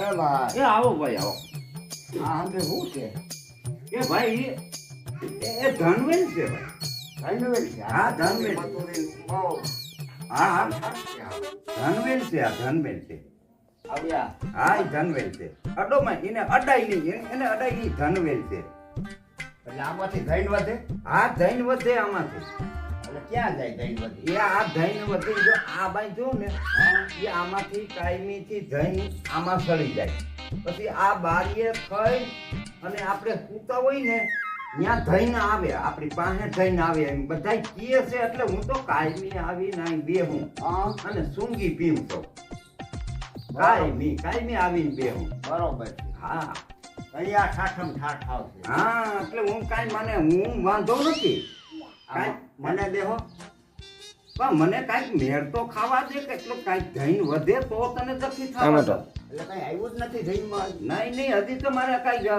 એ ભાઈ. એ આવો ભાઈ આવો. આ હંગે શું છે? એ ભાઈ એ ધનવેલ છે ભાઈ. ધનવેલ છે? હા, ધનવેલ. હા હા. ધનવેલ છે આ ધનવેલ છે. આવ્યા. હા એ ધનવેલ છે. અડોમાં એને અડાઈ નહીં એને અડાઈ નહીં ધનવેલ છે. એટલે આમાંથી ધૈન વધે? આ ધૈન વધે આમાંથી. એટલે ક્યાં જાય વધે? એ આ ધૈન વધે જો આ બાઈ જો ને એ આમાંથી કાયમી થી ધૈન આમાં સળી જાય. પછી આ બારીએ થઈ અને આપણે સૂતા હોય ને ત્યાં ધૈન આવે આપણી પાસે ધૈન આવે એમ. બધા કીએ છે એટલે હું તો કાયમી આવી ના બેહું હા. અને સુંગી પીવું તો કાયમી કાયમી આવીને બેહું. બરોબર હા. અહીંયા ઠાઠમ ઠાઠ આવશે. હા એટલે હું કાંઈ મને હું વાંધો નથી. કાંઈ મને દેહો પણ મને કાંઈક મેળ તો ખાવા દે કે એટલું કાંઈક ધૈન વધે તો તને તકલીફ થવા એટલે કઈ આવ્યું જ નથી ધૈનમાં? નહીં નહીં હજી તો મારે કાંઈ.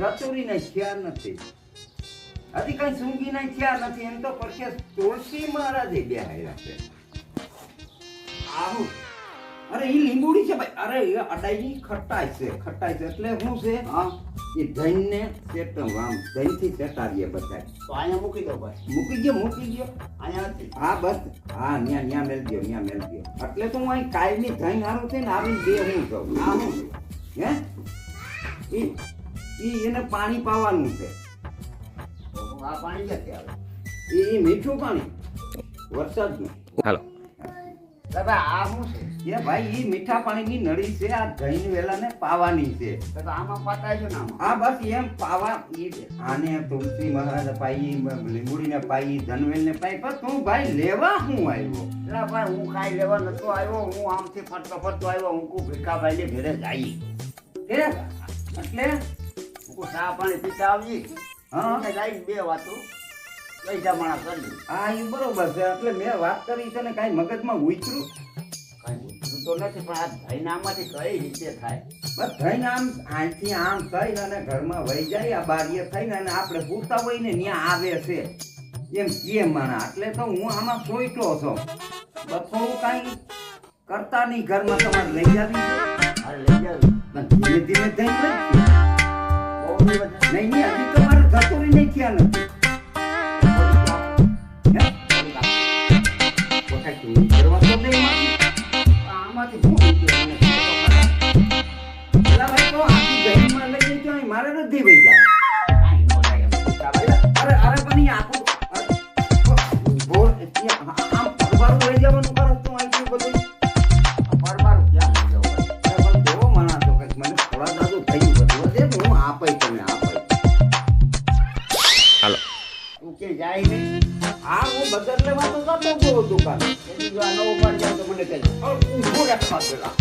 જતુરી નહીં ખ્યાલ નથી. હજી કઈ સૂંઘી નહીં થયા નથી. એમ તો પડખે તુલસી મહારાજે બેહાડ્યા છે આવું. અરે એ લીંબુડી છે ભાઈ. અરે એ અડાઈની ખટાઈ છે. ખટાઈ છે એટલે શું છે હા એ ધૈનને સેટ આમ ધૈનથી સેટાડીએ બધા તો અહીંયા મૂકી દો ભાઈ મૂકી ગયો મૂકી ગયો અહીંયા હા બસ. હા ન્યા ન્યા મેલ ગયો ન્યા મેલ ગયો એટલે તો હું અહીં કાયમી ધૈન હારું છે ને આવીને બે હું કહું આ હું હે? ઈ ઈ એને પાણી પાવાનું છે. આ પાણી ક્યાંથી આવે એ ઈ મીઠું પાણી. વરસાદનું. હાલો. દાદા આ શું છે? એ ભાઈ એ મીઠા પાણીની નળી છે આ ધૈન વેલાને પાવાની છે. તો આમાં પતાય છે ને બસ એમ પાવા ઈ આને તુલસી મહારાજ પાઈ લીંબુડીને પાઈ ધનવેલને પાઈ પણ તું ભાઈ લેવા હું આવ્યો? એટલે ભાઈ હું કાંઈ લેવા નતો આવ્યો હું આમથી ફરતો ફરતો આવ્યો હું કુ ભીખાભાઈ ને ઘરે જઈ. એટલે? હું ચા પાણી પીતા આવજી. હા. બે વાતો. જમાણા કરી હા એ બરોબર છે. એટલે મેં વાત કરી છે ને કાંઈ મગજમાં ઉતર્યું કાંઈ તો નથી પણ આ ભાઈને કઈ રીતે થાય? બસ થઈને આમ અહીંથી આમ થઈને અને ઘરમાં વહી જાય આ બારીએ થઈને અને આપણે પૂરતા હોય ને ત્યાં આવે છે. એમ કે માણા. એટલે તો હું આમાં સોઈટો છું. બસો કાંઈ કરતા નહીં. ઘરમાં તમારે લઈ જાવી છે. લઈ જાવ ધીમે ધીમે દિવસ નહીં નહીં હજી તમારે જાય નહીં. હા, હું બદલ લેવા તો જતો હતો દુકાન. જો આ ન ઉપાડી જાવ તો મને કહેજો ઊભો રાખવા પેલા